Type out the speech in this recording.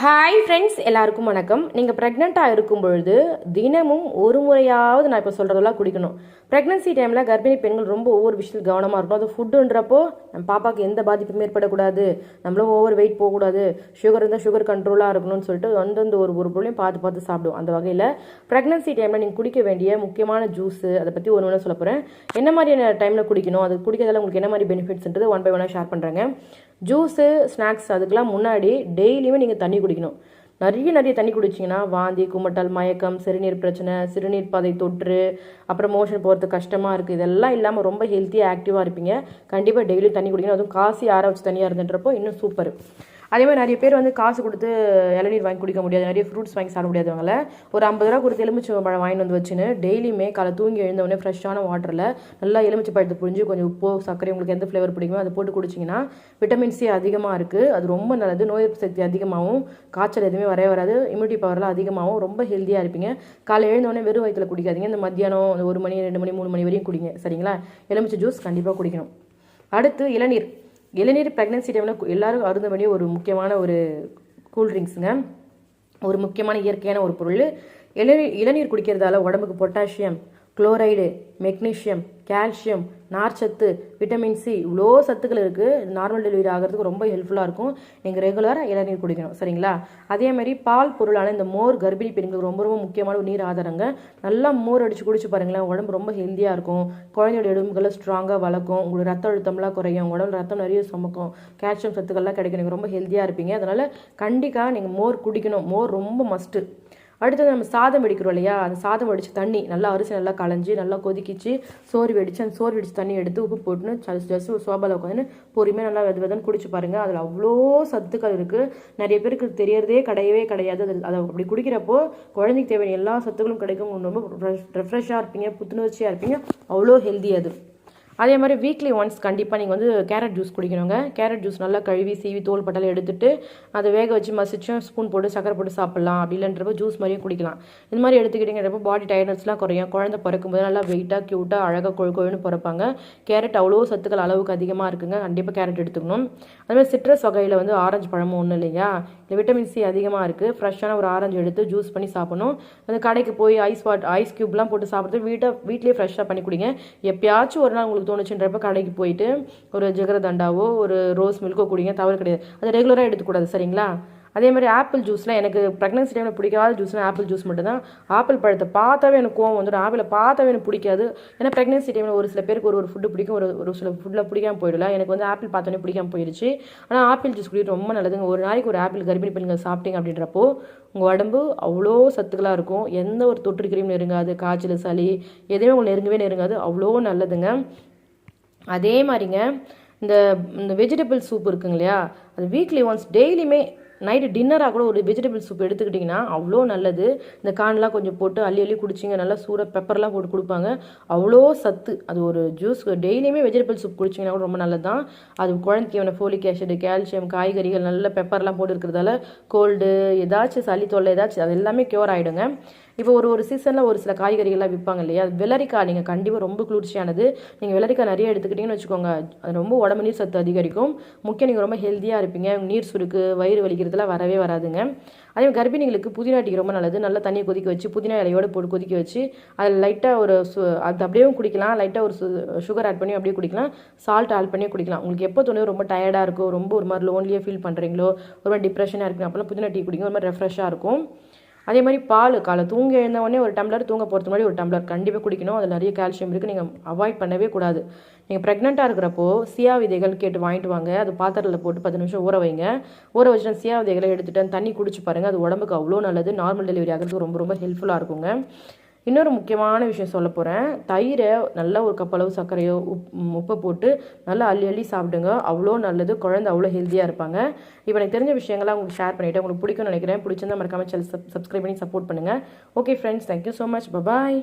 Hi friends எல்லாருக்கும் வணக்கம். நீங்கள் ப்ரெக்னெண்ட்டாக இருக்கும் பொழுது தினமும் ஒரு முறையாவது நான் இப்போ சொல்கிறதெல்லாம் குடிக்கணும். ப்ரெக்னன்சி டைமில் கர்ப்பிணி பெண்கள் ரொம்ப ஒவ்வொரு விஷயத்தில் கவனமாக இருக்கணும். அது ஃபுட்டுன்றப்போ நம்ம பாப்பாவுக்கு எந்த பாதிப்பும் ஏற்படக்கூடாது. நம்மளும் ஓவர் வெயிட் போகக்கூடாது. சுகர் இருந்தால் சுகர் கண்ட்ரோலாக இருக்கணும்னு சொல்லிட்டு அந்தந்த ஒரு ஒரு பொருளையும் பார்த்து பார்த்து சாப்பிடுவோம் அந்த வகையில் ப்ரெக்னன்சி டைமில் நீங்கள் குடிக்க வேண்டிய முக்கியமான ஜூஸு அதை பற்றி ஒன்று ஒன்று சொல்ல போகிறேன் என்ன மாதிரியான டைமில் குடிக்கணும்? அது குடிக்கிறதால உங்களுக்கு என்ன மாதிரி பெனிஃபிட்ஸ்ன்றது ஒன் பை ஒன்னாக ஷேர் பண்ணுறேங்க ஜூஸு ஸ்நாக்ஸ் அதுக்கெல்லாம் முன்னாடி டெய்லியுமே நீங்கள் தண்ணி குடிக்கணும். நிறைய நிறைய தண்ணி குடிச்சிங்கன்னா வாந்தி குமட்டல் மயக்கம் சிறுநீர் பிரச்சனை சிறுநீர் பாதை தொற்று அப்புறம் மோஷன் போகிறது கஷ்டமாக இருக்குது இதெல்லாம் இல்லாமல் ரொம்ப ஹெல்த்தியாக ஆக்டிவாக இருப்பீங்க. கண்டிப்பாக டெய்லியும் தண்ணி குடிக்கணும். அதுவும் காசி ஆற வச்சு தனியாக இருந்துன்றப்போ இன்னும் சூப்பர் அதே மாதிரி நிறைய பேர் வந்து காசு கொடுத்து இளநீர் வாங்கி குடிக்க முடியாது. நிறைய ஃப்ரூட்ஸ் வாங்கி சாப்பிட முடியாதவங்கள ஒரு ஐம்பது ரூபா கொடுத்து எலுமிச்சை பழம் வாங்கிட்டு வந்து வச்சுன்னு டெய்லியுமே காலை தூங்கி எழுந்தவொடனே ஃப்ரெஷ்ஷான வாட்டரில் நல்லா எலுமிச்சை பழத்தை புரிஞ்சு கொஞ்சம் உப்பு சர்க்கரை உங்களுக்கு எந்த ஃப்ளேவர் பிடிக்குமோ அதை போட்டு குடிச்சிங்கன்னா விட்டமின் சி அதிகமாக இருக்குது அது ரொம்ப நல்லது. நோய் எதிர்ப்பு சக்தி அதிகமாகவும் காய்ச்சல் எதுவுமே வரவே வராது. இம்யூனிட்டி பவர்லாம் அதிகமாகவும் ரொம்ப ஹெல்த்தியாக இருப்பீங்க. காலை எழுந்தவொடனே வெறும் வயிற்றில் குடிக்காதீங்க. இந்த மத்தியானம் ஒரு மணி ரெண்டு மணி மூணு மணி வரையும் குடிங்க. சரிங்களா? எலுமிச்சை ஜூஸ் கண்டிப்பாக குடிக்கணும். அடுத்து இளநீர். இளநீர் ப்ரெக்னன்சி டைமில் எல்லாரும் அருந்த வேண்டிய ஒரு முக்கியமான ஒரு கூல் ட்ரிங்க்ஸுங்க ஒரு முக்கியமான இயற்கையான ஒரு பொருள். இளநீர் இளநீர் குடிக்கிறதால உடம்புக்கு பொட்டாசியம் குளோரைடு மெக்னீஷியம் கால்சியம் நார்ச்சத்து விட்டமின் சி இவ்வளோ சத்துக்கள் இருக்குது நார்மல் டெலிவரி ஆகிறதுக்கு ரொம்ப ஹெல்ப்ஃபுல்லாக இருக்கும். நீங்கள் ரெகுலராக இளநீர் குடிக்கணும். சரிங்களா? அதே மாதிரி பால் பொருளான இந்த மோர் கர்ப்பிணி பெண்களுக்கு ரொம்ப ரொம்ப முக்கியமான ஒரு நீர் ஆதாரங்க. நல்லா மோர் அடித்து குடிச்சு பாருங்களேன். உடம்பு ரொம்ப ஹெல்த்தியாக இருக்கும். குழந்தையோட எலும்புகளை ஸ்ட்ராங்காக வளர்க்கும். உங்களுக்கு ரத்த அழுத்தம்லாம் குறையும். உடம்புல ரத்தம் நிறைய சுமக்கும். கால்சியம் சத்துக்கள்லாம் கிடைக்கும். நீங்கள் ரொம்ப ஹெல்த்தியாக இருப்பீங்க. அதனால் கண்டிப்பாக நீங்கள் மோர் குடிக்கணும். மோர் ரொம்ப மஸ்ட்டு அடுத்தது நம்ம சாதம் வெடிக்கிறோம் இல்லையா? அந்த சாதம் வடித்து தண்ணி நல்லா அரிசி நல்லா களைஞ்சி நல்லா கொதிக்கிச்சு சோறு வெடிச்சு அந்த சோறு வெடிச்சு தண்ணி எடுத்து உப்பு போட்டுன்னு ஜஸ்ட் ஜஸ்ட் சோபாவில் உட்காந்து பொறுமையாக நல்லா வெது வெதன்னு குடிச்சு பாருங்கள் அதில் அவ்வளோ சத்துக்கள் இருக்குது நிறைய பேருக்கு தெரியறதே கிடையவே கிடையாது. அது அதை அப்படி குடிக்கிறப்போ குழந்தைக்கு தேவையான எல்லா சத்துக்களும் கிடைக்கும். ரொம்ப ரெஃப்ரெஷ்ஷாக இருப்பீங்க புத்துணர்ச்சியாக இருப்பீங்க. அவ்வளோ ஹெல்தி அது. அதே மாதிரி வீக்லி ஒன்ஸ் கண்டிப்பாக நீங்கள் வந்து கேரட் ஜூஸ் குடிக்கணுங்க. கேரட் ஜூஸ் நல்லா கழுவி சீவி தோல் பட்டலை எடுத்துட்டு அதை வேக வச்சு மசிச்சும் ஸ்பூன் போட்டு சக்கரை போட்டு சாப்பிட்லாம். அப்படி இல்லைன்றப்ப ஜூஸ் மாதிரியும் குடிக்கலாம். இந்த மாதிரி எடுத்துக்கிட்டிங்கிறப்ப பாடி டயர்னஸ்லாம் குறையும். குழந்தை பிறக்கும்போது நல்லா வெயிட்டாக க்யூட்டாக அழகாக கொழு கொழுன்னு பிறப்பாங்க. கேரட் அவ்வளோ சத்துக்கள் அளவுக்கு அதிகமாக இருக்குங்க. கண்டிப்பாக கேரட் எடுத்துக்கணும். அதுமாதிரி சிட்ரஸ் வகையில் வந்து ஆரஞ்சு பழமும் ஒன்றும் இல்லையா? இந்த விட்டமின் சி அதிகமாக இருக்குது ஃப்ரெஷ்ஷான ஒரு ஆரஞ்சு எடுத்து ஜூஸ் பண்ணி சாப்பிடணும். அந்த கடைக்கு போய் ஐஸ் வாட் ஐஸ் க்யூப்லாம் போட்டு சாப்பிட்றது வீட்டை வீட்லேயே ஃப்ரெஷ்ஷாக பண்ணி குடிங்க. எப்பயாச்சும் ஒரு நாள் உங்களுக்கு தோணுச்சுன்றப்ப கடைக்கு போயிட்டு ஒரு ஜிகரதண்டாவோ ஒரு ரோஸ் மில்க்கோ குடிங்க தவறு கிடையாது. அதை ரெகுலராக எடுத்துக்கூடாது சரிங்களா? அதே மாதிரி ஆப்பிள் ஜூஸ்லாம் எனக்கு ப்ரெக்னன்சி டைமில் பிடிக்காத ஜூஸ்னால் ஆப்பிள் ஜூஸ் மட்டும்தான். ஆப்பிள் பழத்தை பார்த்தாவே எனக்கு கோவம் வந்துடும். ஆப்பிளை பார்த்தாவே எனக்கு பிடிக்காது. ஏன்னா ப்ரெக்னன்சி டைமில் ஒரு சில பேருக்கு ஒரு ஒரு ஃபுட்டு பிடிக்கும். ஒரு ஒரு சில ஃபுட்டில் பிடிக்காம போயிடல எனக்கு வந்து ஆப்பிள் பார்த்தோன்னே பிடிக்காம போயிடுச்சு ஆனால் ஆப்பிள் ஜூஸ் குடிக்கிறது ரொம்ப நல்லதுங்க. ஒரு நாளைக்கு ஒரு ஆப்பிள் கர்ப்பிணி பெண்கள் சாப்பிட்டீங்க அப்படின்றப்போ உங்கள் உடம்பு அவ்வளோ சத்துக்களாக இருக்கும். எந்த ஒரு தொற்று கிருமி நெருங்காது. காய்ச்சல் சளி எதுவுமே உங்களுக்கு நெருங்கவே நெருங்காது. அவ்வளோ நல்லதுங்க. அதே மாதிரிங்க இந்த இந்த வெஜிடபிள் சூப் இருக்குங்க இல்லையா அது வீக்லி ஒன்ஸ் டெய்லியுமே நைட்டு டின்னராக கூட ஒரு வெஜிடபிள் சூப் எடுத்துக்கிட்டிங்கன்னா அவ்வளோ நல்லது. இந்த கான்லாம் கொஞ்சம் போட்டு அள்ளி அள்ளி குடிச்சிங்க நல்லா சூட பெப்பர்லாம் போட்டு கொடுப்பாங்க. அவ்வளோ சத்து. அது ஒரு ஜூஸ் டெய்லியுமே வெஜிடபிள் சூப் குடிச்சிங்கன்னா கூட ரொம்ப நல்லது தான் அது குழந்தைக்கு ஃபோலிக் ஆசிட் கால்சியம் காய்கறிகள் நல்ல பெப்பர்லாம் போட்டு இருக்கிறதால கோல்டு ஏதாச்சும் சளி தொல்லை ஏதாச்சும் அது எல்லாமே க்யூர் ஆகிடுங்க இப்போ ஒரு ஒரு சீசனில் ஒரு சில காய்கறிகள்லாம் விற்பாங்க இல்லையா? வெள்ளரிக்காய் நீங்கள் கண்டிப்பாக ரொம்ப குளிர்ச்சியானது. நீங்கள் வெள்ளரிக்காய் நிறைய எடுத்துக்கிட்டிங்கன்னு வச்சுக்கோங்க. அது ரொம்ப உடம்பு நீர் சத்து அதிகரிக்கும். முக்கியம் நீங்கள் ரொம்ப ஹெல்த்தியாக இருப்பீங்க. நீர் சுருக்கு வயிறு வலிக்கிறதுலாம் வரவே வராதுங்க. அதே கர்ப்பிணிகளுக்கு புதினா டீ ரொம்ப நல்லது. நல்லா தண்ணியை கொதிக்க வச்சு புதினா இலையோடு போட்டு கொதிக்க வச்சு அதில் லைட்டாக ஒரு சு அது அப்படியே குடிக்கலாம். லைட்டாக ஒரு சுகர் ஆட் பண்ணி அப்படியே குடிக்கலாம். சால்ட் ஆட் பண்ணி குடிக்கலாம். உங்களுக்கு எப்போ தோணுது ரொம்ப டயர்டாக இருக்கும் ரொம்ப ஒரு மாதிரி லோன்லியாக ஃபீல் பண்ணுறீங்களோ ஒரு மாதிரி டிப்ரெஷனாக இருக்குது அப்போல்லாம் புதினா டீ குடிங்க. ஒரு மாதிரி ரெஃப்ரெஷ்ஷாக இருக்கும். அதே மாதிரி பால் காலை தூங்க எழுந்தவொடனே ஒரு டம்ளர் தூங்க போகிறது முன்னாடி ஒரு டம்ளர் கண்டிப்பாக குடிக்கணும். அதில் நிறைய கால்சியம் இருக்குது நீங்கள் அவாய்ட் பண்ணவே கூடாது. நீங்கள் ப்ரெக்னெண்ட்டாக இருக்கிறப்போ சியா விதைகள் கேட்டு வாங்கிட்டு வாங்க. அது பாத்திரத்தில் போட்டு பத்து நிமிஷம் ஊற வைங்க. ஊற வச்சுட்டு சியா விதைகளை எடுத்துகிட்டு தண்ணி குடிச்சு பாருங்கள் அது உடம்புக்கு அவ்வளோ நல்லது. நார்மல் டெலிவரி ஆகிறதுக்கு ரொம்ப ரொம்ப ஹெல்ப்ஃபுல்லாக இருக்குங்க. இன்னொரு முக்கியமான விஷயம் சொல்ல போகிறேன் தயிரை நல்லா ஒரு கப் அளவு சர்க்கரையோ உப் உப்பை போட்டு நல்லா அள்ளி அள்ளி சாப்பிடுங்க. அவ்வளோ நல்லது. குழந்தை அவ்வளோ ஹெல்த்தியாக இருப்பாங்க. இப்போ எனக்கு தெரிஞ்ச விஷயங்கள்லாம் உங்களுக்கு ஷேர் பண்ணிவிட்டு உங்களுக்கு பிடிக்கும்னு நினைக்கிறேன். பிடிச்சிருந்தா மறக்காமல் சப்ஸ்கிரைப் பண்ணி சப்போர்ட் பண்ணுங்கள் okay friends thank you so much bye bye